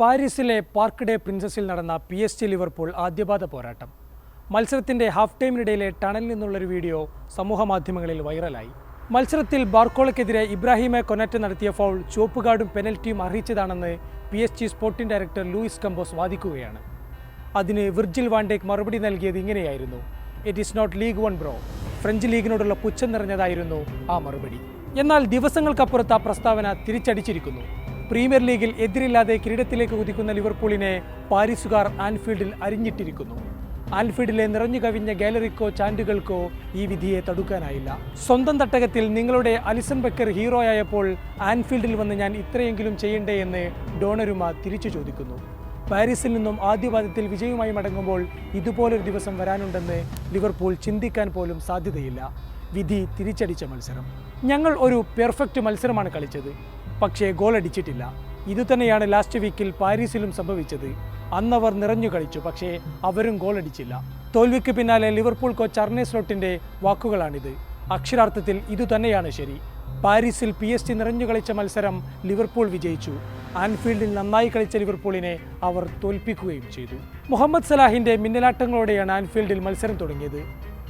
പാരീസിലെ park des പ്രിൻസസിൽ നടന്ന പി എസ് ജി ലിവർപൂൾ ആദ്യപാദ പോരാട്ടം. മത്സരത്തിന്റെ ഹാഫ് ടൈമിനിടയിലെ ടണലിൽ നിന്നുള്ളൊരു വീഡിയോ സമൂഹമാധ്യമങ്ങളിൽ വൈറലായി. മത്സരത്തിൽ ബാർക്കോളയ്ക്കെതിരെ ഇബ്രാഹിമെ കൊനറ്റ് നടത്തിയ ഫൗൾ ചുവപ്പുകാർഡും പെനൽറ്റിയും അർഹിച്ചതാണെന്ന് P S G sporting director Luis Campos വാദിക്കുകയാണ്. അതിന് വിർജിൽ വാണ്ടേക്ക് മറുപടി നൽകിയത് ഇങ്ങനെയായിരുന്നു. It is not league one bro French ലീഗിനോടുള്ള പുച്ഛം നിറഞ്ഞതായിരുന്നു ആ മറുപടി. എന്നാൽ ദിവസങ്ങൾക്കപ്പുറത്ത് ആ പ്രസ്താവന തിരിച്ചടിച്ചിരിക്കുന്നു. പ്രീമിയർ ലീഗിൽ എതിരില്ലാതെ കിരീടത്തിലേക്ക് കുതിക്കുന്ന ലിവർപൂളിനെ പാരീസുകാർ ആൻഫീൽഡിൽ അരിഞ്ഞിട്ടിരിക്കുന്നു. ആൻഫീൽഡിലെ നിറഞ്ഞു കവിഞ്ഞ ഗാലറിക്കോ ചാൻഡുകൾക്കോ ഈ വിധിയെ തടുക്കാനായില്ല. സ്വന്തം തട്ടകത്തിൽ നിങ്ങളുടെ അലിസൺ ബക്കർ ഹീറോയായപ്പോൾ ആൻഫീൽഡിൽ വന്ന് ഞാൻ ഇത്രയെങ്കിലും ചെയ്യണ്ടേ എന്ന് ഡോണരുമ തിരിച്ചു ചോദിക്കുന്നു. പാരീസിൽ നിന്നും ആദ്യപാദത്തിൽ വിജയവുമായി മടങ്ങുമ്പോൾ ഇതുപോലൊരു ദിവസം വരാനുണ്ടെന്ന് ലിവർപൂൾ ചിന്തിക്കാൻ പോലും സാധ്യതയില്ല. വിധി തിരിച്ചടിച്ച മത്സരം. ഞങ്ങൾ ഒരു പെർഫെക്റ്റ് മത്സരമാണ് കളിച്ചത്. പക്ഷേ ഗോളടിച്ചിട്ടില്ല. ഇതുതന്നെയാണ് ലാസ്റ്റ് വീക്കിൽ പാരീസിലും സംഭവിച്ചത്. അന്നവർ നിറഞ്ഞു കളിച്ചു പക്ഷേ അവരും ഗോളടിച്ചില്ല. തോൽവിക്ക് പിന്നാലെ ലിവർപൂൾ കോച്ച് അർണേ സ്ലോട്ടിന്റെ വാക്കുകളാണിത്. അക്ഷരാർത്ഥത്തിൽ ഇതുതന്നെയാണ് ശരി. പാരീസിൽ പി എസ് ടി നിറഞ്ഞു കളിച്ച മത്സരം ലിവർപൂൾ വിജയിച്ചു. ആൻഫീൽഡിൽ നന്നായി കളിച്ച ലിവർപൂളിനെ അവർ തോൽപ്പിക്കുകയും ചെയ്തു. മുഹമ്മദ് സലാഹിന്റെ മിന്നലാട്ടങ്ങളോടെയാണ് ആൻഫീൽഡിൽ മത്സരം തുടങ്ങിയത്.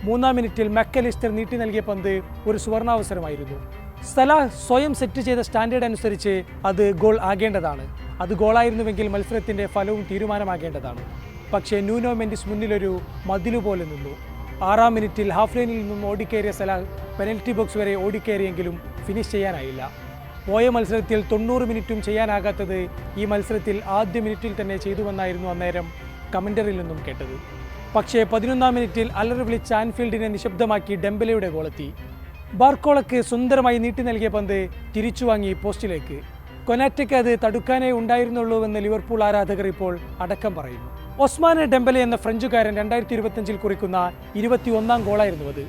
മൂന്നാം മിനിറ്റിൽ മെക്കലിസ്റ്റർ നീട്ടി നൽകിയ പന്ത് ഒരു സുവർണാവസരമായിരുന്നു. സലാഹ് സ്വയം സെറ്റ് ചെയ്ത സ്റ്റാൻഡേർഡ് അനുസരിച്ച് അത് ഗോൾ ആകേണ്ടതാണ്. അത് ഗോളായിരുന്നുവെങ്കിൽ മത്സരത്തിന്റെ ഫലവും തീരുമാനമാകേണ്ടതാണ്. പക്ഷേ ന്യൂനോ മെൻഡിസ് മുന്നിലൊരു മതിലുപോലെ നിന്നു. ആറാം മിനിറ്റിൽ ഹാഫ് ലൈനിൽ നിന്നും ഓടിക്കേറിയ സലാഹ് പെനൽറ്റി ബോക്സ് വരെ ഓടിക്കേറിയെങ്കിലും ഫിനിഷ് ചെയ്യാനായില്ല. പോയ മത്സരത്തിൽ തൊണ്ണൂറ് മിനിറ്റും ചെയ്യാനാകാത്തത് ഈ മത്സരത്തിൽ ആദ്യ മിനിറ്റിൽ തന്നെ ചെയ്തുവെന്നായിരുന്നു അന്നേരം കമന്ററിൽ നിന്നും കേട്ടത്. പക്ഷേ പതിനൊന്നാം മിനിറ്റിൽ അലറി വിളിച്ച് ആൻഫീൽഡിനെ നിശബ്ദമാക്കി ഡെംബലയുടെ ഗോളെത്തി ബാർക്കോളക്ക് സുന്ദരമായി നീട്ടി നൽകിയ പന്ത് തിരിച്ചു വാങ്ങി പോസ്റ്റിലേക്ക്. കൊനാറ്റയ്ക്ക് അത് തടുക്കാനേ ഉണ്ടായിരുന്നുള്ളൂവെന്ന് ലിവർപൂൾ ആരാധകർ ഇപ്പോൾ അടക്കം പറയുന്നു. ഒസ്മാനെ ഡെമ്പലെ എന്ന ഫ്രഞ്ചുകാരൻ രണ്ടായിരത്തി ഇരുപത്തഞ്ചിൽ കുറിക്കുന്ന ഇരുപത്തി ഒന്നാം ഗോളായിരുന്നു അത്.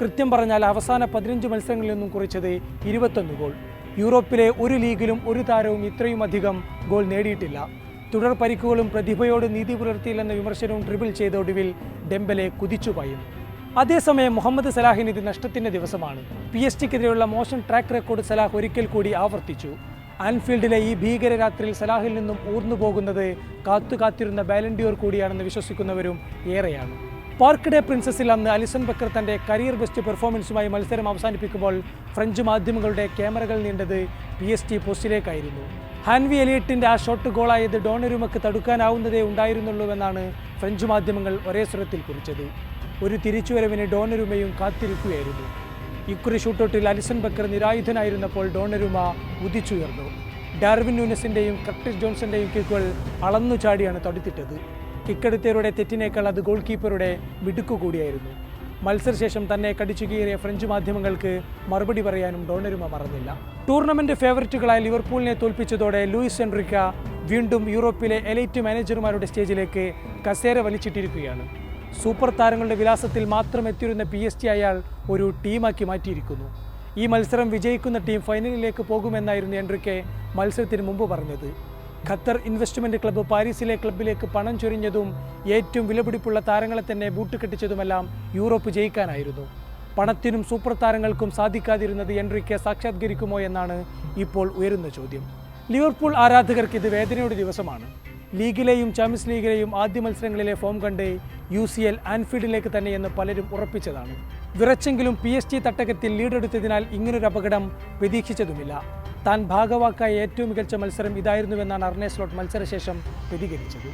കൃത്യം പറഞ്ഞാൽ അവസാന പതിനഞ്ച് മത്സരങ്ങളിൽ നിന്നും കുറിച്ചത് ഇരുപത്തൊന്ന് ഗോൾ. യൂറോപ്പിലെ ഒരു ലീഗിലും ഒരു താരവും ഇത്രയും അധികം ഗോൾ നേടിയിട്ടില്ല. തുടർ പരിക്കുകളും പ്രതിഭയോട് നീതി പുലർത്തിയില്ലെന്ന വിമർശനവും ട്രിബിൾ ചെയ്ത ഒടുവിൽ ഡെമ്പലെ കുതിച്ചുപായുന്നു അതേസമയം മുഹമ്മദ് സലാഹിന് ഇത് നഷ്ടത്തിന്റെ ദിവസമാണ്. പി എസ് ടിക്കെതിരെയുള്ള മോശം ട്രാക്ക് റെക്കോർഡ് സലാഹ് ഒരിക്കൽ കൂടി ആവർത്തിച്ചു. ആൻഫീൽഡിലെ ഈ ഭീകര രാത്രിയിൽ സലാഹിൽ നിന്നും ഊർന്നു പോകുന്നത് കാത്തു കാത്തിരുന്ന ബാലൻഡിയോർ കൂടിയാണെന്ന് വിശ്വസിക്കുന്നവരും ഏറെയാണ്. പാർക്ക് ഡേ പ്രിൻസസിൽ അന്ന് അലിസൺ ബക്കർ തന്റെ കരിയർ ബെസ്റ്റ് പെർഫോമൻസുമായി മത്സരം അവസാനിപ്പിക്കുമ്പോൾ ഫ്രഞ്ച് മാധ്യമങ്ങളുടെ ക്യാമറകൾ നീണ്ടത് പി എസ് ടി പോസ്റ്റിലേക്കായിരുന്നു. ഹാൻവി എലിയറ്റിന്റെ ആ ഷോട്ട് ഗോളായത് ഡോണരുമക്ക് തടുക്കാനാവുന്നതേ ഉണ്ടായിരുന്നുള്ളൂവെന്നാണ് ഫ്രഞ്ച് മാധ്യമങ്ങൾ ഒരേ സ്വരത്തിൽ കുറിച്ചത്. ഒരു തിരിച്ചുവരവിന് ഡോണരുമയും കാത്തിരിക്കുകയായിരുന്നു. ഇക്കുറി ഷൂട്ടൗട്ടിൽ അലിസൺ ബക്കർ നിരായുധനായിരുന്നപ്പോൾ ഡോണരുമ ഉദിച്ചുയർന്നു. ഡാർവിൻ ന്യൂനസിന്റെയും കർട്ടിസ് ജോൺസന്റെയും കിക്കുകൾ അളന്നു ചാടിയാണ് തടുത്തിട്ടത്. കിക്കെടുത്തവരുടെ തെറ്റിനേക്കാൾ അത് ഗോൾ കീപ്പറുടെ മിടുക്കു കൂടിയായിരുന്നു മത്സരശേഷം തന്നെ കടിച്ചു കീറിയ ഫ്രഞ്ച് മാധ്യമങ്ങൾക്ക് മറുപടി പറയാനും ഡോണരുമ മറന്നില്ല. ടൂർണമെന്റ് ഫേവറിറ്റുകളായ ലിവർപൂളിനെ തോൽപ്പിച്ചതോടെ ലൂയിസ് എൻറിക്ക വീണ്ടും യൂറോപ്പിലെ എലൈറ്റ് മാനേജർമാരുടെ സ്റ്റേജിലേക്ക് കസേര വലിച്ചിട്ടിരിക്കുകയാണ്. സൂപ്പർ താരങ്ങളുടെ വിലാസത്തിൽ മാത്രം എത്തിയിരുന്ന പി എസ് ടി അയാൾ ഒരു ടീമാക്കി മാറ്റിയിരിക്കുന്നു. ഈ മത്സരം വിജയിക്കുന്ന ടീം ഫൈനലിലേക്ക് പോകുമെന്നായിരുന്നു എൻട്രിക്കെ മത്സരത്തിന് മുമ്പ് പറഞ്ഞത്. ഖത്തർ ഇൻവെസ്റ്റ്മെന്റ് ക്ലബ്ബ് പാരീസിലെ ക്ലബ്ബിലേക്ക് പണം ചൊരിഞ്ഞതും ഏറ്റവും വിലപിടിപ്പുള്ള താരങ്ങളെ തന്നെ ബൂട്ടുകെട്ടിച്ചതുമെല്ലാം യൂറോപ്പ് ജയിക്കാനായിരുന്നു. പണത്തിനും സൂപ്പർ താരങ്ങൾക്കും സാധിക്കാതിരുന്നത് എൻട്രിക്കെ സാക്ഷാത്കരിക്കുമോ എന്നാണ് ഇപ്പോൾ ഉയരുന്ന ചോദ്യം. ലിവർപൂൾ ആരാധകർക്ക് ഇത് വേദനയുടെ ദിവസമാണ്. ലീഗിലെയും ചാമ്പ്യൻസ് ലീഗിലെയും ആദ്യ മത്സരങ്ങളിലെ ഫോം കണ്ട് യു സി എൽ ആൻഫീൽഡിലേക്ക് തന്നെയെന്ന് പലരും ഉറപ്പിച്ചതാണ്. വിറച്ചെങ്കിലും പി എസ് ടി തട്ടകത്തിൽ ലീഡെടുത്തതിനാൽ ഇങ്ങനൊരു അപകടം പ്രതീക്ഷിച്ചതുമില്ല. താൻ ഭാഗവാക്കായ ഏറ്റവും മികച്ച മത്സരം ഇതായിരുന്നുവെന്നാണ് അർണേ സ്ലോട്ട് മത്സരശേഷം പ്രതികരിച്ചത്.